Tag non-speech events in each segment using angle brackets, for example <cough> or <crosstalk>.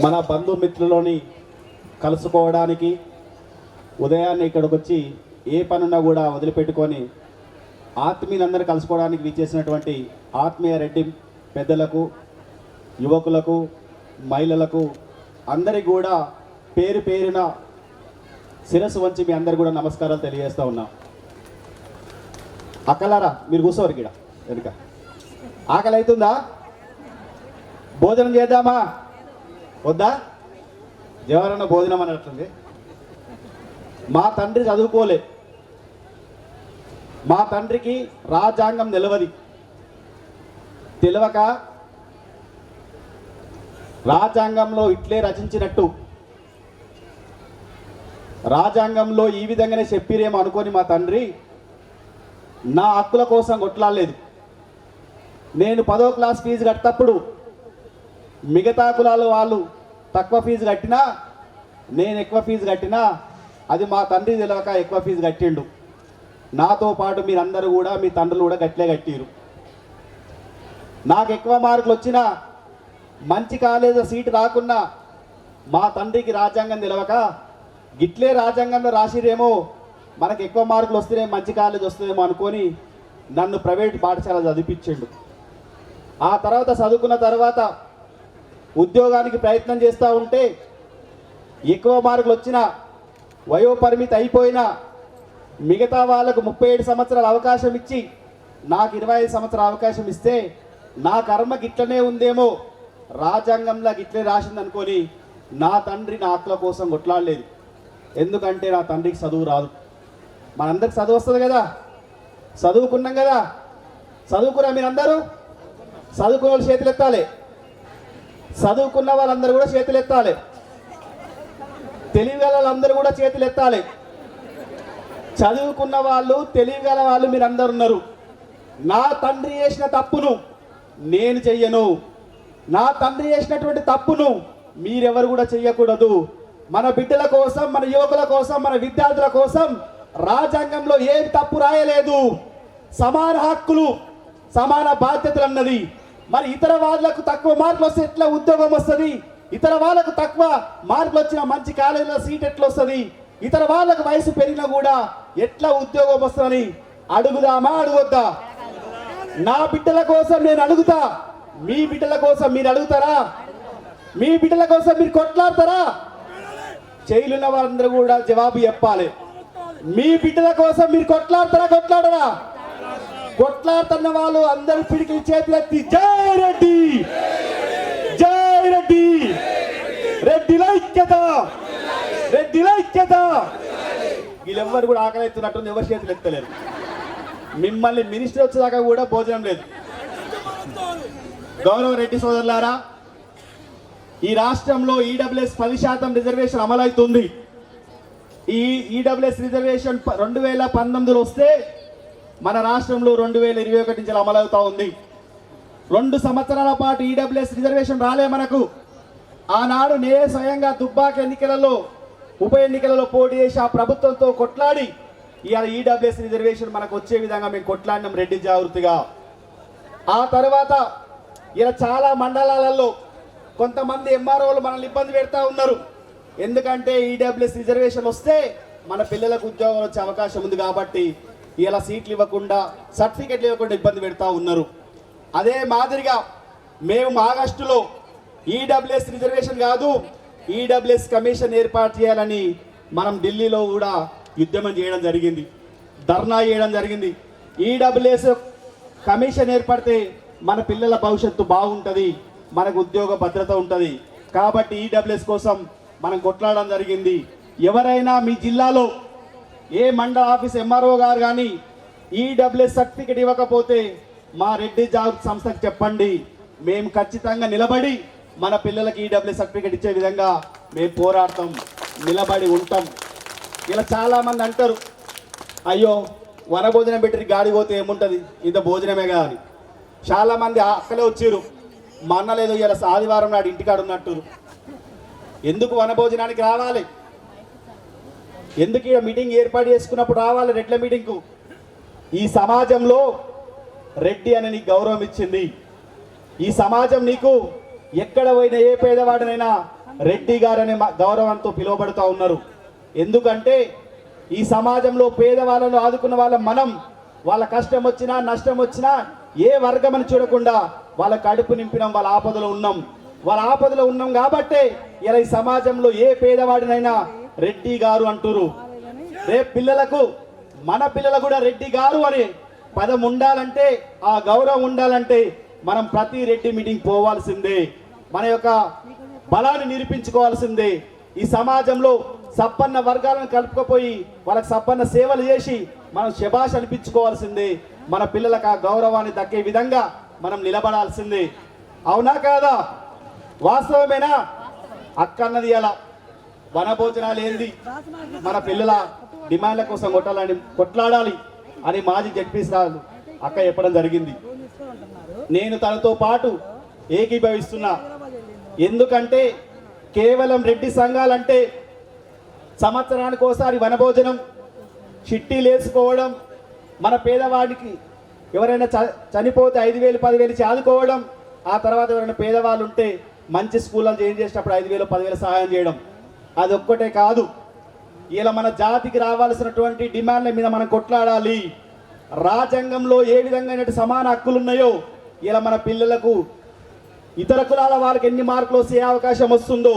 మన బంధుమిత్రులని కలుసుకోవడానికి ఉదయాన్నే ఇక్కడికి వచ్చి ఏ పనున్నా కూడా వదిలిపెట్టుకొని ఆత్మీయులందరూ కలుసుకోవడానికి విచ్చేసినటువంటి ఆత్మీయ రెడ్డి పెద్దలకు యువకులకు మహిళలకు అందరికి కూడా పేరు పేరున శిరస్సు వంచి మీ అందరు కూడా నమస్కారాలు తెలియజేస్తా ఉన్నా. అక్కలారా మీరు కూర్చోరు ఇక్కడ వెనుక. ఆకలి అవుతుందా భోజనం చేద్దామా? వద్దా? ఎవరన్నా భోజనం అన్నట్టుంది మా తండ్రి చదువుకోలే. మా తండ్రికి రాజ్యాంగం నిలవది తెలియక రాజ్యాంగంలో ఇట్లే రచించినట్టు. రాజ్యాంగంలో ఈ విధంగానే చెప్పిరేమో అనుకొని మా తండ్రి నా హక్కుల కోసం కొట్లాడలేదు. నేను పదో క్లాస్ ఫీజు కట్టప్పుడు మిగతా కులాల వాళ్ళు తక్కువ ఫీజు కట్టినా నేను ఎక్కువ ఫీజు కట్టినా అది మా తండ్రి తెలియక ఎక్కువ ఫీజు కట్టిండు. నాతో పాటు మీరందరూ కూడా మీ తండ్రులు కూడా గట్లే కట్టిరు. నాకు ఎక్కువ మార్కులు వచ్చినా మంచి కాలేజీ సీటు రాకున్నా మా తండ్రికి రాజ్యాంగం తెలవక గిట్లే రాజ్యాంగంలో రాసిరేమో మనకు ఎక్కువ మార్కులు వస్తేనే మంచి కాలేజ్ వస్తుందేమో అనుకొని నన్ను ప్రైవేట్ పాఠశాల చదివించిండు. ఆ తర్వాత చదువుకున్న తర్వాత ఉద్యోగానికి ప్రయత్నం చేస్తూ ఉంటే ఎక్కువ మార్కులు వచ్చిన వయోపరిమితి అయిపోయినా మిగతా వాళ్ళకు ముప్పై ఏడు సంవత్సరాల అవకాశం ఇచ్చి నాకు ఇరవై ఐదు సంవత్సరాల అవకాశం ఇస్తే నా కర్మ గిట్లనే ఉందేమో. రాజ్యాంగంలో గిట్లే రాసిందనుకొని నా తండ్రి నా ఆత్మ కోసం కొట్లాడలేదు. ఎందుకంటే నా తండ్రికి చదువు రాదు. మనందరికి చదువు వస్తుంది కదా. చదువుకున్నాం కదా. చదువుకురా మీరందరూ? చదువుకున్న వాళ్ళు చేతులు ఎత్తాలి చదువుకున్న వాళ్ళందరూ కూడా చేతులు ఎత్తాలి. తెలివిగల వాళ్ళందరూ కూడా చేతులు ఎత్తాలి. చదువుకున్న వాళ్ళు తెలివిగల వాళ్ళు మీరందరు ఉన్నారు. నా తండ్రి చేసిన తప్పును నేను చెయ్యను. నా తండ్రి చేసినటువంటి తప్పును మీరెవరు కూడా చెయ్యకూడదు. మన బిడ్డల కోసం మన యువకుల కోసం మన విద్యార్థుల కోసం రాజ్యాంగంలో ఏం తప్పు రాయలేదు. సమాన హక్కులు సమాన బాధ్యతలు అన్నది మరి ఇతర వాళ్ళకు తక్కువ మార్కులు వస్తే ఎట్లా ఉద్యోగం వస్తుంది? ఇతర వాళ్ళకు తక్కువ మార్కులు వచ్చిన మంచి కాలేజీలో సీట్ ఎట్లా వస్తుంది ఇతర వాళ్ళకు వయసు పెరిగినా కూడా ఎట్లా ఉద్యోగం వస్తుందని అడుగుదామా అడుగుద్దా? నా బిడ్డల కోసం నేను అడుగుతా. మీ బిడ్డల కోసం మీరు అడుగుతారా? మీ బిడ్డల కోసం మీరు కొట్లాడతారా? జైలున్న వాళ్ళందరూ కూడా జవాబు చెప్పాలి. మీ బిడ్డల కోసం మీరు కొట్లాడతారా కొట్లాడరా? కొట్లాడుతున్న వాళ్ళు అందరూ పిడికి చేతులెత్తి జై రెడ్డి! జై రెడ్డి! రెడ్డిలో ఐక్యత! రెడ్డిలో ఐక్యత! వీళ్ళెవ్వరు కూడా ఆకలి ఎత్తున్నట్టు ఎవరి చేతులు ఎత్తలేరు. మిమ్మల్ని మినిస్టర్ వచ్చేదాకా కూడా భోజనం లేదు. గౌరవ రెడ్డి సోదరులారా ఈ రాష్ట్రంలో ఈడబ్ల్యూఎస్ పది శాతం రిజర్వేషన్ అమలవుతుంది. ఈ ఈడబ్ల్యూఎస్ రిజర్వేషన్ రెండు వేల పంతొమ్మిదిలో వస్తే మన రాష్ట్రంలో రెండు వేల ఇరవై ఒకటి నుంచి అమలవుతా ఉంది. రెండు సంవత్సరాల పాటు ఈడబ్ల్యూఎస్ రిజర్వేషన్ రాలే మనకు. ఆనాడు నే స్వయంగా దుబ్బాక ఎన్నికలలో ఉప ఎన్నికలలో పోటీ చేసి ఆ ప్రభుత్వంతో కొట్లాడి ఇవాళ ఈడబ్ల్యూఎస్ రిజర్వేషన్ మనకు వచ్చే విధంగా మేము కొట్లాడినాం రెడ్డి జాగృతిగా. ఆ తర్వాత ఇలా చాలా మండలాలలో కొంతమంది ఎంఆర్ఓలు మనల్ని ఇబ్బంది పెడతా ఉన్నారు. ఎందుకంటే ఈడబ్ల్యూఎస్ రిజర్వేషన్ వస్తే మన పిల్లలకు ఉద్యోగం వచ్చే అవకాశం ఉంది కాబట్టి ఇలా సీట్లు ఇవ్వకుండా సర్టిఫికెట్లు ఇవ్వకుండా ఇబ్బంది పెడతా ఉన్నారు. అదే మాదిరిగా మేము ఆగస్టులో ఈడబ్ల్యూఎస్ రిజర్వేషన్ కాదు ఈడబ్ల్యూఎస్ కమిషన్ ఏర్పాటు చేయాలని మనం ఢిల్లీలో కూడా ఉద్యమం చేయడం జరిగింది. ధర్నా చేయడం జరిగింది. ఈడబ్ల్యూఎస్ కమిషన్ ఏర్పడితే మన పిల్లల భవిష్యత్తు బాగుంటుంది మనకు ఉద్యోగ భద్రత ఉంటుంది. కాబట్టి ఈడబ్ల్యూఎస్ కోసం మనం కొట్లాడడం జరిగింది. ఎవరైనా మీ జిల్లాలో ఏ మండల ఆఫీస్ ఎంఆర్ఓ గారు కానీ ఈడబ్ల్యూఎస్ సర్టిఫికెట్ ఇవ్వకపోతే మా రెడ్డి జాబ్ సంస్థకు చెప్పండి. మేము ఖచ్చితంగా నిలబడి మన పిల్లలకి ఈడబ్ల్యూఎస్ సర్టిఫికెట్ ఇచ్చే విధంగా మేము పోరాడతాం నిలబడి ఉంటాం. ఇలా చాలామంది అంటారు అయ్యో వనభోజనం పెట్టి గాడి పోతే ఏముంటుంది? ఇంత భోజనమే కదా చాలామంది అక్కలే వచ్చారు మా అన్న లేదు ఇలా ఆదివారం నాడు ఇంటికాడ ఉన్నట్టు ఎందుకు వనభోజనానికి రావాలి? ఎందుకు ఇక్కడ మీటింగ్ ఏర్పాటు చేసుకున్నప్పుడు రావాలి రెడ్ల మీటింగ్కు? ఈ సమాజంలో రెడ్డి అని నీకు గౌరవం ఇచ్చింది. ఈ సమాజం నీకు ఎక్కడ పోయిన ఏ పేదవాడినైనా రెడ్డి గారనే మా- గౌరవంతో పిలువబడుతూ ఉన్నారు. ఎందుకంటే ఈ సమాజంలో పేదవాళ్ళను ఆదుకున్న వాళ్ళ మనం వాళ్ళ కష్టం వచ్చినా నష్టం వచ్చినా ఏ వర్గమని చూడకుండా వాళ్ళ కడుపు నింపినాం వాళ్ళ ఆపదలో ఉన్నాం. వాళ్ళ ఆపదలో ఉన్నాం కాబట్టే ఇలా ఈ సమాజంలో ఏ పేదవాడినైనా రెడ్డి గారు అంటురు రేపు పిల్లలకు మన పిల్లలు కూడా రెడ్డి గారు అనే పదం ఉండాలంటే ఆ గౌరవం ఉండాలంటే మనం ప్రతి రెడ్డి మీటింగ్ పోవాల్సిందే. మన యొక్క బలాన్ని నిరూపించుకోవాల్సిందే. ఈ సమాజంలో సప్పన్న వర్గాలను కలుపుకపోయి వాళ్ళకి సప్పన్న సేవలు చేసి మనం శభాష్ అనిపించుకోవాల్సిందే. మన పిల్లలకు ఆ గౌరవాన్ని దక్కే విధంగా మనం నిలబడాల్సిందే. అవునా కాదా? వాస్తవమేనా? అక్కన్నది ఎలా? వనభోజనాలు ఏంది మన పిల్లల డిమాండ్ల కోసం కొట్టాలని కొట్లాడాలి అని మాజీ జడ్పీసీరాలు అక్క చెప్పడం జరిగింది. నేను తనతో పాటు ఏకీభవిస్తున్నా. ఎందుకంటే కేవలం రెడ్డి సంఘాలంటే సంవత్సరానికి ఒకసారి వనభోజనం చిట్టీలు వేసుకోవడం మన పేదవాడికి ఎవరైనా చ- చనిపోతే ఐదు వేలు పదివేలు ఇచ్చి ఆదుకోవడం ఆ తర్వాత ఎవరైనా పేదవాళ్ళు ఉంటే మంచి స్కూల్లో చేంజ్ చేసినప్పుడు ఐదు వేలు పదివేలు సహాయం చేయడం. అది ఒక్కటే కాదు. ఇలా మన జాతికి రావాల్సినటువంటి డిమాండ్ల మీద మనం కొట్లాడాలి. రాజ్యాంగంలో ఏ విధంగా సమాన హక్కులు ఉన్నాయో ఇలా మన పిల్లలకు ఇతర కులాల వాళ్ళకి ఎన్ని మార్కులు వస్తే ఏ అవకాశం వస్తుందో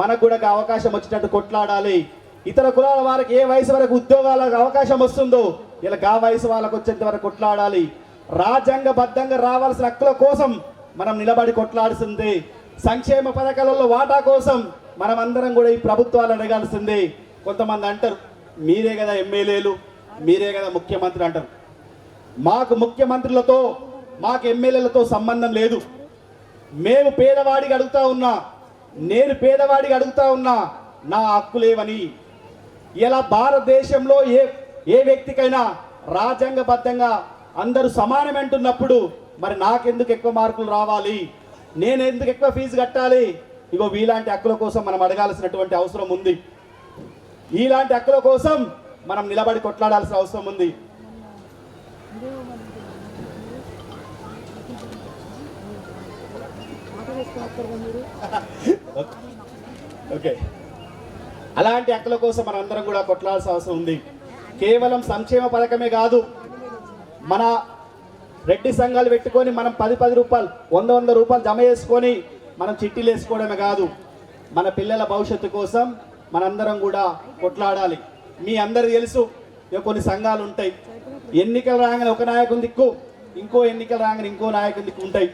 మనకు కూడా అవకాశం వచ్చేటట్టు కొట్లాడాలి. ఇతర కులాల వారికి ఏ వయసు వరకు ఉద్యోగాలకు అవకాశం వస్తుందో ఇలా గా వయసు వాళ్ళకు వచ్చేంత వరకు కొట్లాడాలి. రాజ్యాంగబద్ధంగా రావాల్సిన హక్కుల కోసం మనం నిలబడి కొట్లాడుతుంది సంక్షేమ పథకాలలో వాటా కోసం మనమందరం కూడా ఈ ప్రభుత్వాలు అడగాల్సిందే. కొంతమంది అంటారు మీరే కదా ఎమ్మెల్యేలు మీరే కదా ముఖ్యమంత్రి అంటారు. మాకు ముఖ్యమంత్రులతో మాకు ఎమ్మెల్యేలతో సంబంధం లేదు. మేము పేదవాడికి అడుగుతా ఉన్నా నేను పేదవాడికి అడుగుతా ఉన్నా నా హక్కులేవని ఇలా భారతదేశంలో ఏ ఏ వ్యక్తికైనా రాజ్యాంగబద్ధంగా అందరూ సమానమంటున్నప్పుడు మరి నాకెందుకు ఎక్కువ మార్కులు రావాలి? నేను ఎందుకు ఎక్కువ ఫీజు కట్టాలి? ఇగో వీలాంటి హక్కుల కోసం మనం అడగాల్సినటువంటి అవసరం ఉంది. ఇలాంటి హక్కుల కోసం మనం నిలబడి కొట్లాడాల్సిన అవసరం ఉంది. <laughs> ఓకే. అలాంటి హక్కుల కోసం మనం అందరం కూడా కొట్లాడాల్సిన అవసరం ఉంది. కేవలం సంక్షేమ పథకమే కాదు మన రెడ్డి సంఘాలు పెట్టుకొని మనం పది పది రూపాయలు వంద వంద రూపాయలు జమ చేసుకొని మనం చిట్టీలు వేసుకోవడమే కాదు మన పిల్లల భవిష్యత్తు కోసం మనందరం కూడా కొట్లాడాలి. మీ అందరు తెలుసు కొన్ని సంఘాలు ఉంటాయి. ఎన్నికలు రాగానే ఒక నాయకుని దిక్కు ఇంకో ఎన్నికలు రాగానే ఇంకో నాయకుని దిక్కు ఉంటాయి.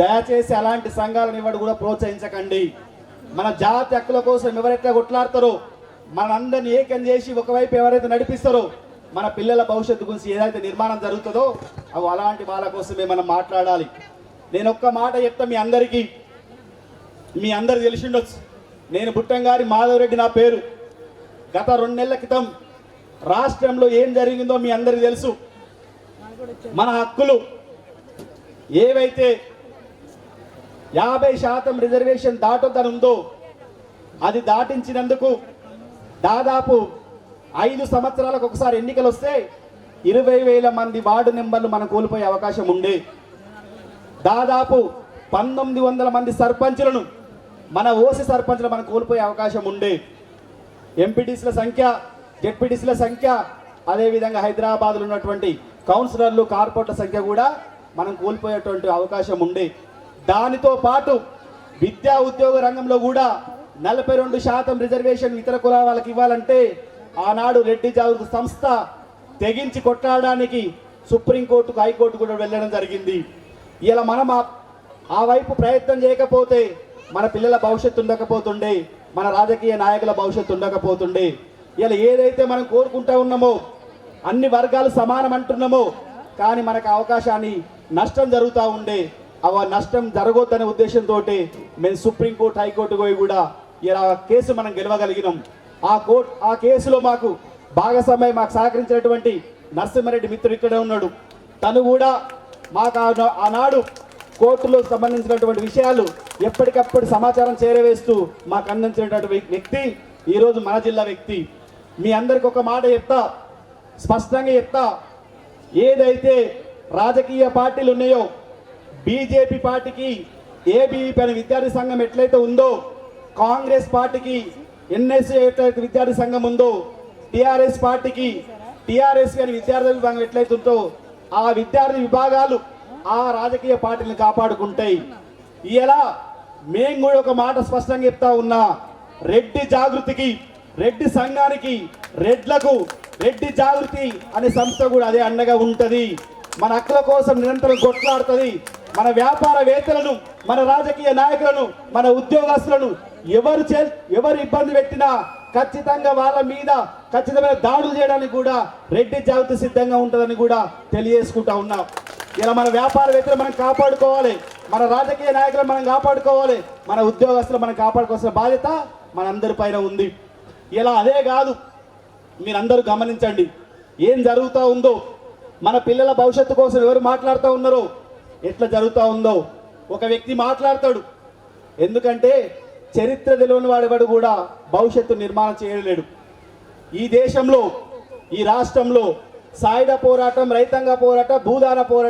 దయచేసి అలాంటి సంఘాలను ఇవ్వడం కూడా ప్రోత్సహించకండి. మన జాతి హక్కుల కోసం ఎవరైతే కొట్లాడతారో మనందరినీ ఏకం చేసి ఒకవైపు ఎవరైతే నడిపిస్తారో మన పిల్లల భవిష్యత్తు గురించి ఏదైతే నిర్మాణం జరుగుతుందో అవి అలాంటి వాళ్ళ కోసమే మనం మాట్లాడాలి. నేను ఒక్క మాట చెప్తా మీ అందరికీ. మీ అందరు తెలిసిండొచ్చు. నేను బుట్టంగారి మాధవరెడ్డి నా పేరు. గత రెండు నెలల క్రితం రాష్ట్రంలో ఏం జరిగిందో మీ అందరికీ తెలుసు. మన హక్కులు ఏవైతే యాభై శాతం రిజర్వేషన్ దాటొద్దని ఉందో అది దాటించినందుకు దాదాపు ఐదు సంవత్సరాలకు ఒకసారి ఎన్నికలు వస్తే ఇరవై వేల మంది వార్డు నెంబర్లు మనం కోల్పోయే అవకాశం ఉండే. దాదాపు పంతొమ్మిది వందల మంది సర్పంచులను మన ఓసి సర్పంచ్లు మనం కోల్పోయే అవకాశం ఉండే. ఎంపీటీసీల సంఖ్య జెడ్పీటీసీల సంఖ్య అదేవిధంగా హైదరాబాద్లో ఉన్నటువంటి కౌన్సిలర్లు కార్పొరేట్ల సంఖ్య కూడా మనం కోల్పోయేటువంటి అవకాశం ఉండే. దానితో పాటు విద్యా ఉద్యోగ రంగంలో కూడా నలభై రెండు శాతం రిజర్వేషన్ ఇతర కులాల వాళ్ళకి ఇవ్వాలంటే ఆనాడు రెడ్డి జాగృతి సంస్థ తెగించి కొట్లాడడానికి సుప్రీంకోర్టుకు హైకోర్టు కూడా వెళ్ళడం జరిగింది. ఇలా మనం ఆ వైపు ప్రయత్నం చేయకపోతే మన పిల్లల భవిష్యత్తు ఉండకపోతుండే మన రాజకీయ నాయకుల భవిష్యత్తు ఉండకపోతుండే. ఇలా ఏదైతే మనం కోరుకుంటా ఉన్నామో అన్ని వర్గాలు సమానం అంటున్నామో కానీ మనకు అవకాశాన్ని నష్టం జరుగుతూ ఉండే అవ నష్టం జరగొద్దనే ఉద్దేశంతో మేము సుప్రీంకోర్టు హైకోర్టు పోయి కూడా ఇలా కేసు మనం గెలవగలిగినాం. ఆ కోర్టు ఆ కేసులో మాకు భాగస్వామ్యం మాకు సహకరించినటువంటి నరసింహారెడ్డి మిత్రుడు ఇక్కడే ఉన్నాడు. తను కూడా మాకు ఆనాడు కోర్టులకు సంబంధించినటువంటి విషయాలు ఎప్పటికప్పుడు సమాచారం చేరవేస్తూ మాకు అందించినటువంటి వ్యక్తి ఈరోజు మన జిల్లా వ్యక్తి. మీ అందరికి ఒక మాట చెప్తా స్పష్టంగా చెప్తా. ఏదైతే రాజకీయ పార్టీలు ఉన్నాయో బీజేపీ పార్టీకి ఏబీవీపీ అనే విద్యార్థి సంఘం ఎట్లయితే ఉందో కాంగ్రెస్ పార్టీకి ఎన్ఎస్ఏ ఎట్లయితే విద్యార్థి సంఘం ఉందో టిఆర్ఎస్ పార్టీకి టిఆర్ఎస్ అని విద్యార్థి విభాగం ఎట్లయితుందో ఆ విద్యార్థి విభాగాలు ఆ రాజకీయ పార్టీని కాపాడుకుంటాయి. ఇలా మేము కూడా ఒక మాట స్పష్టంగా చెప్తా ఉన్నా రెడ్డి జాగృతికి రెడ్డి సంఘానికి రెడ్లకు రెడ్డి జాగృతి అనే సంస్థ కూడా అదే అండగా ఉంటుంది. మన హక్కుల కోసం నిరంతరం కొట్లాడుతుంది. మన వ్యాపారవేత్తలను మన రాజకీయ నాయకులను మన ఉద్యోగస్తులను ఎవరు చే ఎవరు ఇబ్బంది పెట్టినా ఖచ్చితంగా వాళ్ళ మీద ఖచ్చితమైన దాడులు చేయడానికి కూడా రెడ్డి జాగృతి సిద్ధంగా ఉంటుందని కూడా తెలియజేసుకుంటా ఉన్నాం. ఇలా మన వ్యాపారవేత్తలు మనం కాపాడుకోవాలి. మన రాజకీయ నాయకులు మనం కాపాడుకోవాలి. మన ఉద్యోగస్తులు మనం కాపాడుకోవాల్సిన బాధ్యత మనందరి పైన ఉంది. ఇలా అదే కాదు. మీరందరూ గమనించండి. ఏం జరుగుతూ ఉందో. మన పిల్లల భవిష్యత్తు కోసం ఎవరు మాట్లాడుతూ ఉన్నారో. ఎట్లా జరుగుతూ ఉందో. ఒక వ్యక్తి మాట్లాడతాడు. ఎందుకంటే చరిత్ర తెలియని వాడెవడు కూడా భవిష్యత్తు నిర్మాణం చేయలేడు. ఈ దేశంలో ఈ రాష్ట్రంలో సాయుధ పోరాటం రైతాంగ పోరాటం భూదాన పోరాటం